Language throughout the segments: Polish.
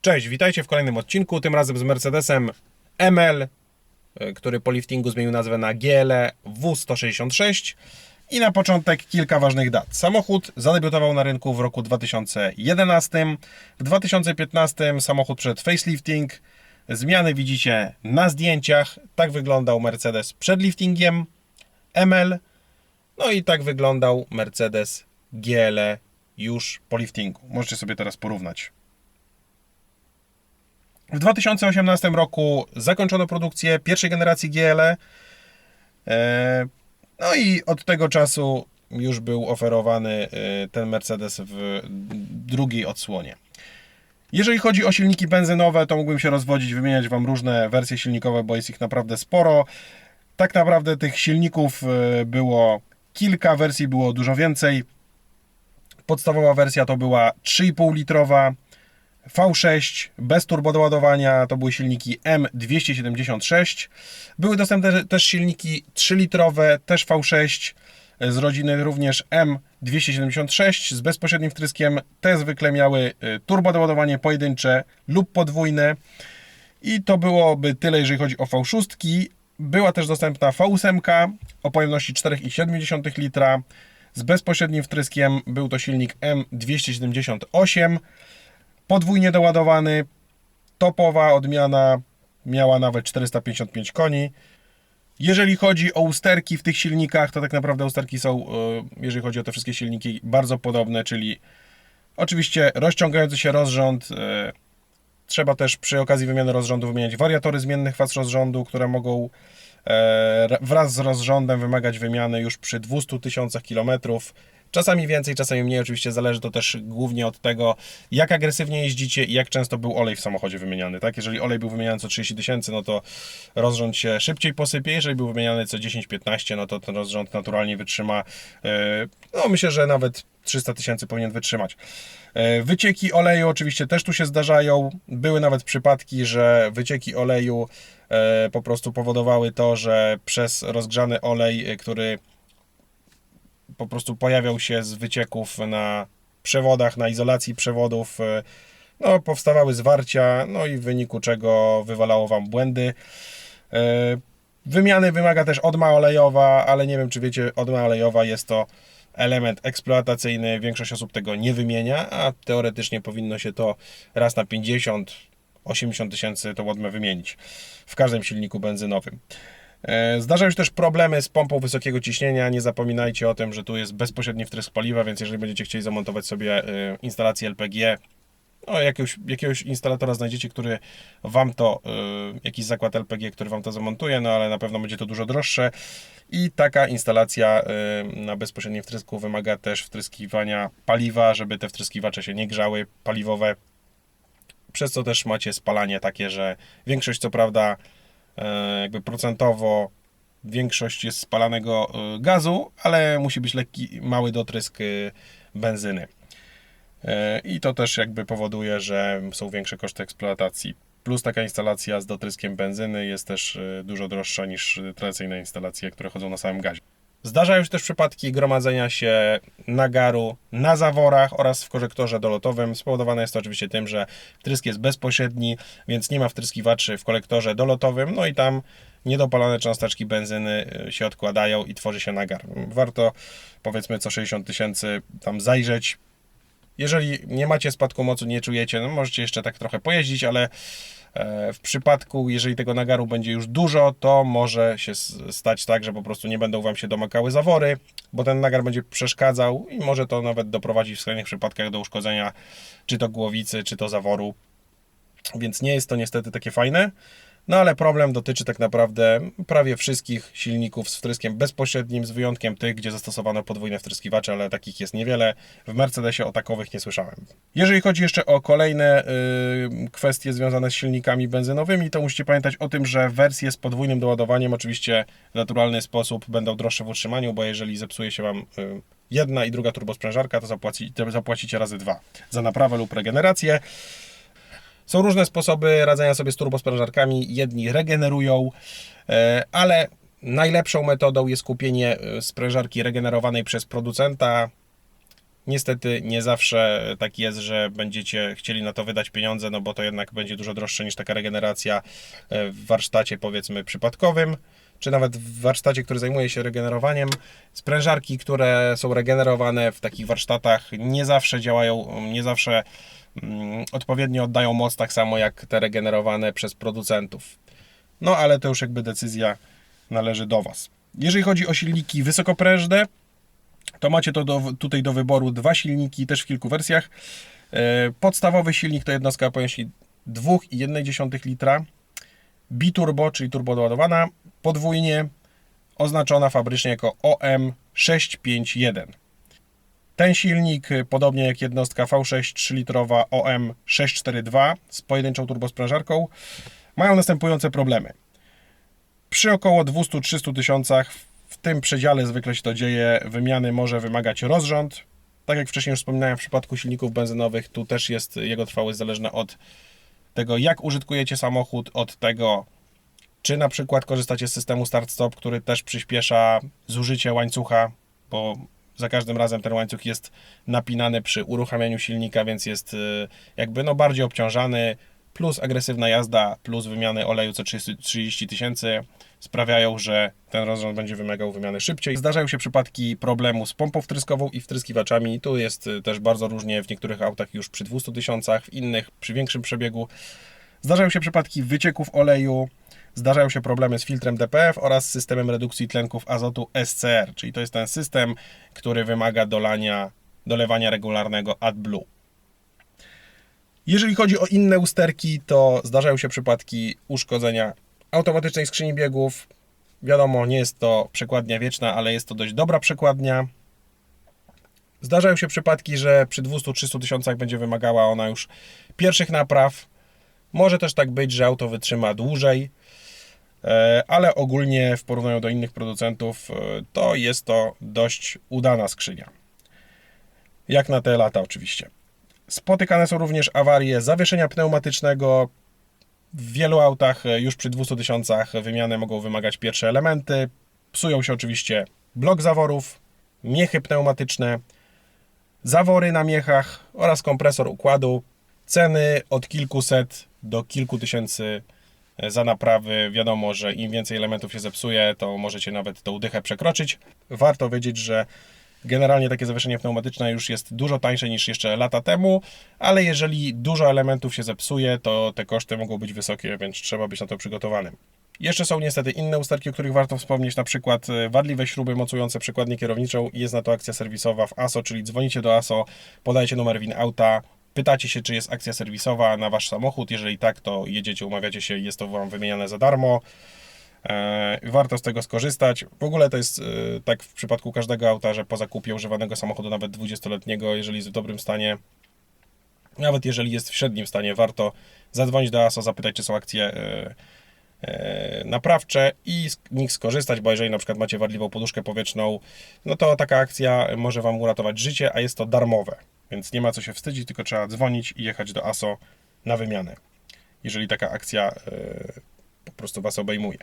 Cześć, witajcie w kolejnym odcinku, tym razem z Mercedesem ML, e, który po liftingu zmienił nazwę na GLE W166. I na początek kilka ważnych dat. Samochód zadebiutował na rynku w roku 2011. W 2015 samochód przed facelifting. Zmiany widzicie na zdjęciach. Tak wyglądał Mercedes przed liftingiem ML. No i tak wyglądał Mercedes GLE już po liftingu. Możecie sobie teraz porównać. W 2018 roku zakończono produkcję pierwszej generacji GLE. E, No i od tego czasu już był oferowany e, ten Mercedes w drugiej odsłonie. Jeżeli chodzi o silniki benzynowe, to mógłbym się rozwodzić, wymieniać Wam różne wersje silnikowe, bo jest ich naprawdę sporo. Tak naprawdę tych silników e, było kilka, wersji było dużo więcej. Podstawowa wersja to była 3,5 litrowa, V6 bez turbodoładowania, to były silniki M276. Były dostępne też silniki 3-litrowe, też V6 z rodziny również M276 z bezpośrednim wtryskiem. Te zwykle miały y, turbodoładowanie pojedyncze lub podwójne. I to byłoby tyle, jeżeli chodzi o V6. Była też dostępna V8 o pojemności 4,7 litra z bezpośrednim wtryskiem. Był to silnik M278 podwójnie doładowany, topowa odmiana, miała nawet 455 koni. Jeżeli chodzi o usterki w tych silnikach, to tak naprawdę usterki są, e, jeżeli chodzi o te wszystkie silniki, bardzo podobne, czyli oczywiście rozciągający się rozrząd. e, Trzeba też przy okazji wymiany rozrządu wymieniać wariatory zmiennych faz rozrządu, które mogą e, wraz z rozrządem wymagać wymiany już przy 200 tysiącach kilometrów. Czasami więcej, czasami mniej. Oczywiście zależy to też głównie od tego, jak agresywnie jeździcie i jak często był olej w samochodzie wymieniany. Tak? Jeżeli olej był wymieniany co 30 tysięcy, no to rozrząd się szybciej posypie. Jeżeli był wymieniany co 10-15, no to ten rozrząd naturalnie wytrzyma. e, No myślę, że nawet 300 tysięcy powinien wytrzymać. E, Wycieki oleju oczywiście też tu się zdarzają. Były nawet przypadki, że wycieki oleju e, po prostu powodowały to, że przez rozgrzany olej, który po prostu pojawiał się z wycieków na przewodach, na izolacji przewodów, e, no powstawały zwarcia, no i w wyniku czego wywalało Wam błędy. E, Wymiany wymaga też odma olejowa, ale nie wiem czy wiecie, odma olejowa jest to element eksploatacyjny, większość osób tego nie wymienia, a teoretycznie powinno się to raz na 50 80 tysięcy tą odmę wymienić w każdym silniku benzynowym. E, Zdarzają się też problemy z pompą wysokiego ciśnienia. Nie zapominajcie o tym, że tu jest bezpośredni wtrysk paliwa, więc jeżeli będziecie chcieli zamontować sobie e, instalację LPG, no, jakiegoś, jakiegoś instalatora znajdziecie, który Wam to, y, jakiś zakład LPG, który Wam to zamontuje, no ale na pewno będzie to dużo droższe. I taka instalacja na bezpośrednim wtrysku wymaga też wtryskiwania paliwa, żeby te wtryskiwacze się nie grzały, paliwowe. Przez co też macie spalanie takie, że większość co prawda e, jakby procentowo większość jest spalanego e, gazu, ale musi być lekki, mały dotrysk e, benzyny. E, I to też jakby powoduje, że są większe koszty eksploatacji. Plus taka instalacja z dotryskiem benzyny jest też e, dużo droższa niż e, tradycyjne instalacje, które chodzą na samym gazie. Zdarzają się też przypadki gromadzenia się nagaru na zaworach oraz w korektorze dolotowym. Spowodowane jest to oczywiście tym, że wtrysk jest bezpośredni, więc nie ma wtryskiwaczy w kolektorze dolotowym, no i tam niedopalone cząsteczki benzyny y, się odkładają i tworzy się nagar. Warto powiedzmy co 60 tysięcy tam zajrzeć, jeżeli nie macie spadku mocy, nie czujecie, no możecie jeszcze tak trochę pojeździć, ale e, w przypadku, jeżeli tego nagaru będzie już dużo, to może się stać tak, że po prostu nie będą Wam się domakały zawory, bo ten nagar będzie przeszkadzał i może to nawet doprowadzić w skrajnych przypadkach do uszkodzenia czy to głowicy, czy to zaworu. Więc nie jest to niestety takie fajne. No ale problem dotyczy tak naprawdę prawie wszystkich silników z wtryskiem bezpośrednim, z wyjątkiem tych, gdzie zastosowano podwójne wtryskiwacze, ale takich jest niewiele. W Mercedesie o takowych nie słyszałem. Jeżeli chodzi jeszcze o kolejne y, kwestie związane z silnikami benzynowymi, to musicie pamiętać o tym, że wersje z podwójnym doładowaniem oczywiście w naturalny sposób będą droższe w utrzymaniu, bo jeżeli zepsuje się Wam y, jedna i druga turbosprężarka, to zapłaci, zapłacicie razy dwa za naprawę lub regenerację. Są różne sposoby radzenia sobie z turbosprężarkami. Jedni regenerują, e, ale najlepszą metodą jest kupienie e, sprężarki regenerowanej przez producenta. Niestety nie zawsze tak jest, że będziecie chcieli na to wydać pieniądze, no bo to jednak będzie dużo droższe niż taka regeneracja e, w warsztacie powiedzmy przypadkowym, czy nawet w warsztacie, który zajmuje się regenerowaniem. Sprężarki, które są regenerowane w takich warsztatach nie zawsze działają, nie zawsze odpowiednio oddają moc tak samo jak te regenerowane przez producentów. No ale to już jakby decyzja należy do Was. Jeżeli chodzi o silniki wysokoprężne, to macie to do, tutaj do wyboru dwa silniki, też w kilku wersjach. E, Podstawowy silnik to jednostka pojemności 2,1 litra. Biturbo, czyli turbo doładowana, podwójnie oznaczona fabrycznie jako OM651. Ten silnik, e, podobnie jak jednostka V6 3-litrowa OM642 z pojedynczą turbosprężarką, mają następujące problemy. Przy około 200-300 tysiącach, w tym przedziale zwykle się to dzieje, wymiany może wymagać rozrząd. Tak jak wcześniej już wspominałem, w przypadku silników benzynowych, tu też jest jego trwałość zależna od tego, jak użytkujecie samochód, od tego, czy na przykład korzystacie z systemu start-stop, który też przyspiesza zużycie łańcucha, bo za każdym razem ten łańcuch jest napinany przy uruchamianiu silnika, więc jest y, jakby no bardziej obciążany, plus agresywna jazda, plus wymiany oleju co 30 tysięcy sprawiają, że ten rozrząd będzie wymagał wymiany szybciej. Zdarzają się przypadki problemu z pompą wtryskową i wtryskiwaczami. Tu jest y, też bardzo różnie, w niektórych autach już przy 200 tysiącach, w innych przy większym przebiegu. Zdarzają się przypadki wycieków oleju, zdarzają się problemy z filtrem DPF oraz systemem redukcji tlenków azotu SCR, czyli to jest ten system, który wymaga dolania, dolewania regularnego AdBlue. Jeżeli chodzi o inne usterki, to zdarzają się przypadki uszkodzenia automatycznej skrzyni biegów. Wiadomo, nie jest to przekładnia wieczna, ale jest to dość dobra przekładnia. Zdarzają się przypadki, że przy 200-300 tysiącach będzie wymagała ona już pierwszych napraw. Może też tak być, że auto wytrzyma dłużej, ale ogólnie w porównaniu do innych producentów e, to jest to dość udana skrzynia. Jak na te lata oczywiście. Spotykane są również awarie zawieszenia pneumatycznego. W wielu autach e, już przy 200 tysiącach wymiany mogą wymagać pierwsze elementy. Psują się oczywiście blok zaworów, miechy pneumatyczne, zawory na miechach oraz kompresor układu. Ceny od kilkuset do kilku tysięcy e, za naprawy. Wiadomo, że im więcej elementów się zepsuje, to możecie nawet tą dychę przekroczyć. Warto wiedzieć, że Generalnie takie zawieszenie pneumatyczne już jest dużo tańsze niż jeszcze lata temu, ale jeżeli dużo elementów się zepsuje, to te koszty mogą być wysokie, więc trzeba być na to przygotowanym. Jeszcze są niestety inne usterki, o których warto wspomnieć, na przykład e, wadliwe śruby mocujące przekładnię kierowniczą jest na to akcja serwisowa w ASO, czyli dzwonicie do ASO, podajecie numer WIN auta, pytacie się, czy jest akcja serwisowa na wasz samochód. Jeżeli tak, to jedziecie, umawiacie się jest to wam wymieniane za darmo. E, warto z tego skorzystać. W ogóle to jest e, tak w przypadku każdego auta, że po zakupie używanego samochodu, nawet 20-letniego, jeżeli jest w dobrym stanie, nawet jeżeli jest w średnim stanie, warto zadzwonić do ASO, zapytać, czy są akcje e, naprawcze i z nich skorzystać, bo jeżeli na przykład macie wadliwą poduszkę powietrzną, no to taka akcja może Wam uratować życie, a jest to darmowe, więc nie ma co się wstydzić, tylko trzeba dzwonić i jechać do ASO na wymianę, jeżeli taka akcja po prostu Was obejmuje.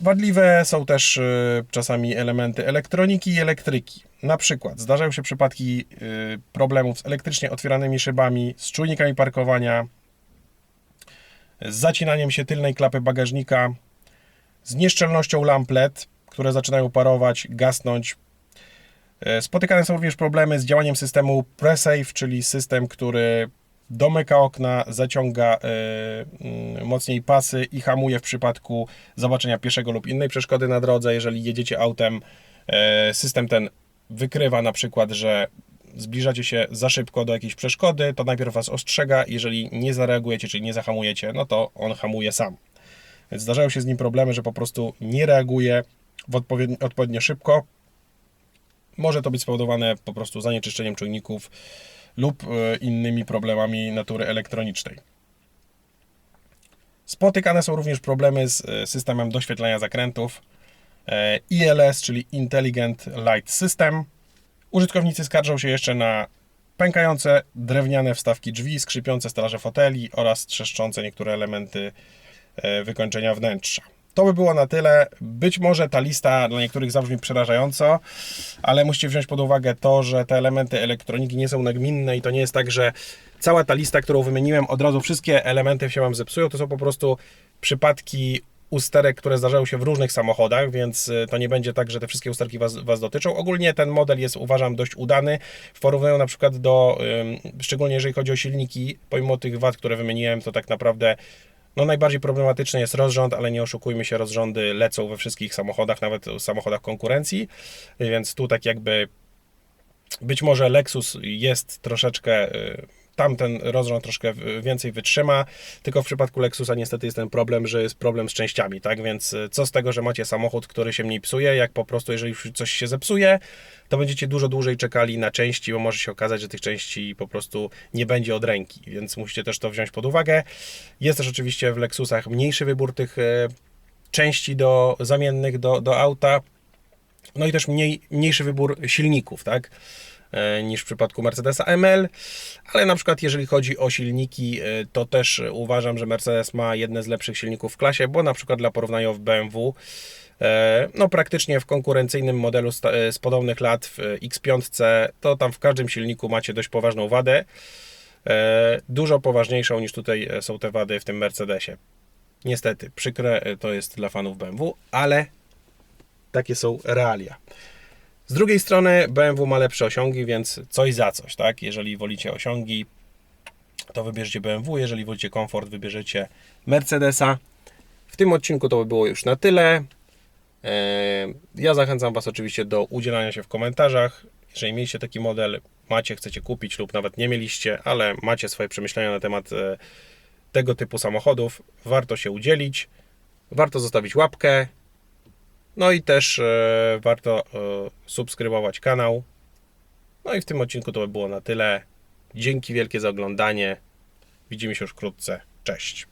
Wadliwe są też y, czasami elementy elektroniki i elektryki. Na przykład zdarzają się przypadki y, problemów z elektrycznie otwieranymi szybami, z czujnikami parkowania, z zacinaniem się tylnej klapy bagażnika, z nieszczelnością lamp LED, które zaczynają parować, gasnąć. Y, spotykane są również problemy z działaniem systemu PreSafe, czyli system, który domyka okna, zaciąga y, y, mocniej pasy i hamuje w przypadku zobaczenia pieszego lub innej przeszkody na drodze. Jeżeli jedziecie autem, y, system ten wykrywa na przykład, że zbliżacie się za szybko do jakiejś przeszkody, to najpierw Was ostrzega, jeżeli nie zareagujecie, czyli nie zahamujecie, no to on hamuje sam. Więc zdarzają się z nim problemy, że po prostu nie reaguje w odpowiednio szybko. Może to być spowodowane po prostu zanieczyszczeniem czujników, lub e, innymi problemami natury elektronicznej. Spotykane są również problemy z e, systemem doświetlania zakrętów e, ILS, czyli Intelligent Light System. Użytkownicy skarżą się jeszcze na pękające drewniane wstawki drzwi, skrzypiące stelaże foteli oraz trzeszczące niektóre elementy wykończenia wnętrza. To by było na tyle. Być może ta lista dla niektórych zabrzmi przerażająco, ale musicie wziąć pod uwagę to, że te elementy elektroniki nie są nagminne i to nie jest tak, że cała ta lista, którą wymieniłem, od razu wszystkie elementy się Wam zepsują. To są po prostu przypadki usterek, które zdarzają się w różnych samochodach, więc y, to nie będzie tak, że te wszystkie usterki was, was dotyczą. Ogólnie ten model jest uważam dość udany. W porównaniu na przykład do, szczególnie jeżeli chodzi o silniki, pomimo tych wad, które wymieniłem, to tak naprawdę no najbardziej problematyczny jest rozrząd, ale nie oszukujmy się, rozrządy lecą we wszystkich samochodach, nawet w samochodach konkurencji, więc tu tak jakby być może Lexus jest troszeczkę, y, tam ten rozrząd troszkę więcej wytrzyma, tylko w przypadku Lexusa niestety jest ten problem, że jest problem z częściami, tak? Więc y, co z tego, że macie samochód, który się mniej psuje, jak po prostu jeżeli coś się zepsuje, to będziecie dużo dłużej czekali na części, bo może się okazać, że tych części po prostu nie będzie od ręki, więc musicie też to wziąć pod uwagę. Jest też oczywiście w Lexusach mniejszy wybór tych y, części do zamiennych do, do auta, no i też mniej, mniejszy wybór silników, tak? E, niż w przypadku Mercedesa ML, ale na przykład jeżeli chodzi o silniki, e, to też uważam, że Mercedes ma jedne z lepszych silników w klasie, bo na przykład dla porównania w BMW, e, no praktycznie w konkurencyjnym modelu z podobnych lat w X5, to tam w każdym silniku macie dość poważną wadę, dużo poważniejszą niż tutaj są te wady w tym Mercedesie. Niestety, przykre to jest dla fanów BMW, ale takie są realia. Z drugiej strony BMW ma lepsze osiągi, więc coś za coś, tak? Jeżeli wolicie osiągi, to wybierzcie BMW, jeżeli wolicie komfort, wybierzecie Mercedesa. W tym odcinku to by było już na tyle. Eee, Ja zachęcam Was oczywiście do udzielania się w komentarzach. Jeżeli mieliście taki model, macie, chcecie kupić lub nawet nie mieliście, ale macie swoje przemyślenia na temat e, tego typu samochodów, warto się udzielić. Warto zostawić łapkę, no i też e, warto e, subskrybować kanał. No i w tym odcinku to by było na tyle. Dzięki wielkie za oglądanie. Widzimy się już wkrótce. Cześć.